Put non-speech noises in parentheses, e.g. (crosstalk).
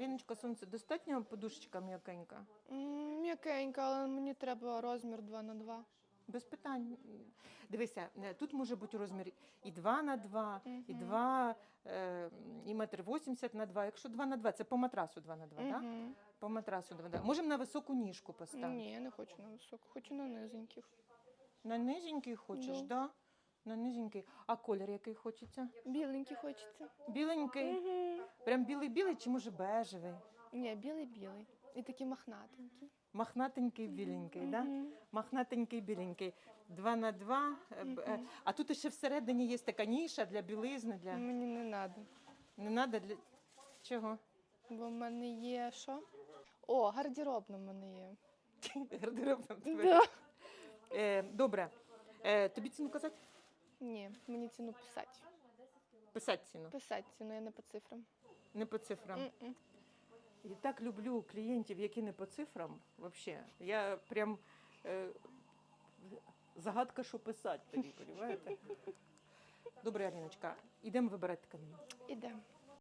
Аліночка, сонце, достатньо подушечка м'якенька? М, М'якенька, але мені треба розмір 2 на 2 Без питань. Дивися, е, тут може бути розмір і 2 на 2, і 2, е, і метр 80 на 2. Якщо 2 на 2, це по матрасу 2 на 2, так? Мгм. По матрасу 2 на 2. Можемо на високу ніжку поставити. Ні, я не хочу на високу, хочу на низеньких. На низенький хочеш, Ну. да? На низенький. А колір який хочеться? Біленький хочеться. Біленький? Угу. Прям білий-білий чи може бежевий? Ні, білий-білий. І такий мохнатенький. Махнатенький біленький, да? Мгм. Махнатенький біленький. Два на два. е, е, А тут ще всередині є така ніша для білизни. Для... Мені не треба. Не треба для чого? Бо в мене є що? О, гардеробна в мене є. (laughs) Гардеробна в тебе. Да. Е, добре. Е, тобі ціну казати? Ні, мені ціну писати. Писати ціну, Писати ціну, я не по цифрам. не по цифрам. М-м. Я так люблю клієнтів, які не по цифрам. Вообще. Я прям е, загадка, що писати тоді, (laughs) розумієте? Добре, Аріночка, йдемо вибирати тканину. Іде.